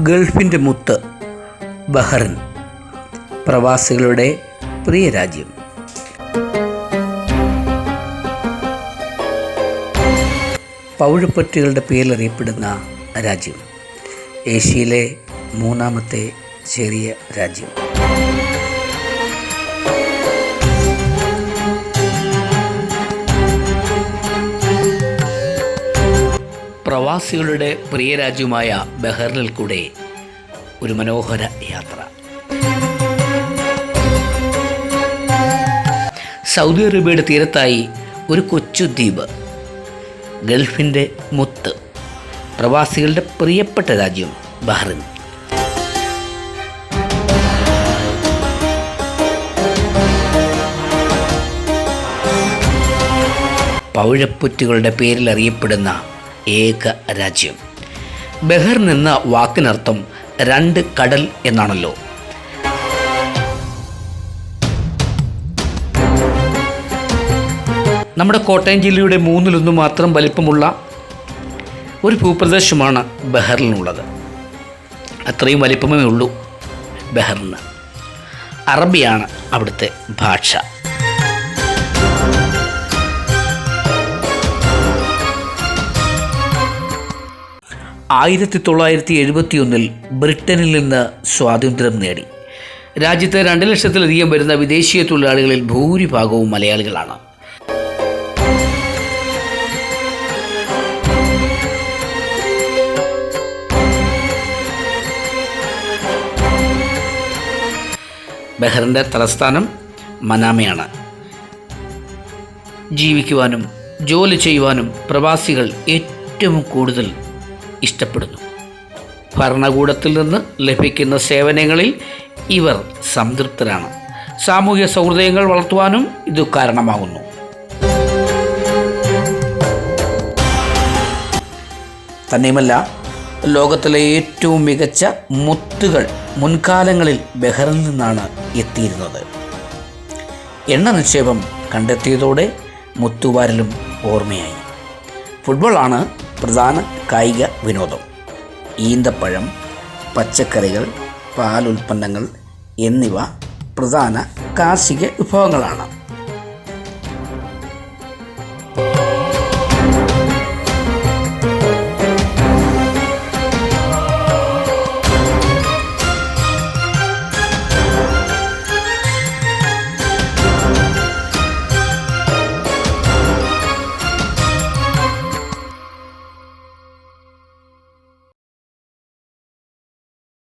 ഗൾഫിന്റെ മുത്ത് ബഹ്റിൻ പ്രവാസികളുടെ പ്രിയ രാജ്യം. പൗഴപ്പറ്റുകളുടെ പേരിലറിയപ്പെടുന്ന രാജ്യം. ഏഷ്യയിലെ മൂന്നാമത്തെ ചെറിയ രാജ്യം. പ്രവാസികളുടെ പ്രിയ രാജ്യമായ ബഹ്റിനിൽ കൂടെ ഒരു മനോഹര യാത്ര. സൗദി അറേബ്യയുടെ തീരത്തായി ഒരു കൊച്ചു ദ്വീപ് ഗൾഫിന്റെ മുത്ത് പ്രവാസികളുടെ പ്രിയപ്പെട്ട രാജ്യം ബഹ്റിൻ. പൗഴപ്പുറ്റുകളുടെ പേരിൽ അറിയപ്പെടുന്ന ഏക രാജ്യം. ബഹർ എന്ന വാക്കിനർത്ഥം രണ്ട് കടൽ എന്നാണല്ലോ. നമ്മുടെ കോട്ടയം ജില്ലയുടെ മൂന്നിലൊന്നു മാത്രം വലിപ്പമുള്ള ഒരു ഭൂപ്രദേശമാണ് ബഹറിനുള്ളത് അത്രയും വലിപ്പമേ ഉള്ളൂ ബഹറിന് അറബിയാണ് അവിടുത്തെ ഭാഷ. ആയിരത്തി തൊള്ളായിരത്തി എഴുപത്തിയൊന്നിൽ ബ്രിട്ടനിൽ നിന്ന് സ്വാതന്ത്ര്യം നേടി. രാജ്യത്ത് രണ്ട് ലക്ഷത്തിലധികം വരുന്ന വിദേശീയ തൊഴിലാളികളിൽ ഭൂരിഭാഗവും മലയാളികളാണ്. ബഹ്റിന്റെ തലസ്ഥാനം മനാമയാണ്. ജീവിക്കുവാനും ജോലി ചെയ്യുവാനും പ്രവാസികൾ ഏറ്റവും കൂടുതൽ ഇഷ്ടപ്പെടുന്നു. ഭരണകൂടത്തിൽ നിന്ന് ലഭിക്കുന്ന സേവനങ്ങളിൽ ഇവർ സംതൃപ്തരാണ്. സാമൂഹ്യ സൗഹൃദയങ്ങൾ വളർത്തുവാനും ഇത് കാരണമാകുന്നു. തന്നെയുമല്ല ലോകത്തിലെ ഏറ്റവും മികച്ച മുത്തുകൾ മുൻകാലങ്ങളിൽ ബഹ്റിൽ നിന്നാണ് എത്തിയിരുന്നത്. എണ്ണ നിക്ഷേപം കണ്ടെത്തിയതോടെ മുത്തുവാരലും ഓർമ്മയായി. ഫുട്ബോളാണ് പ്രധാന കായിക വിനോദം. ഈന്തപ്പഴം പച്ചക്കറികൾ പാലുൽപ്പന്നങ്ങൾ എന്നിവ പ്രധാന കാർഷിക വിഭവങ്ങളാണ്.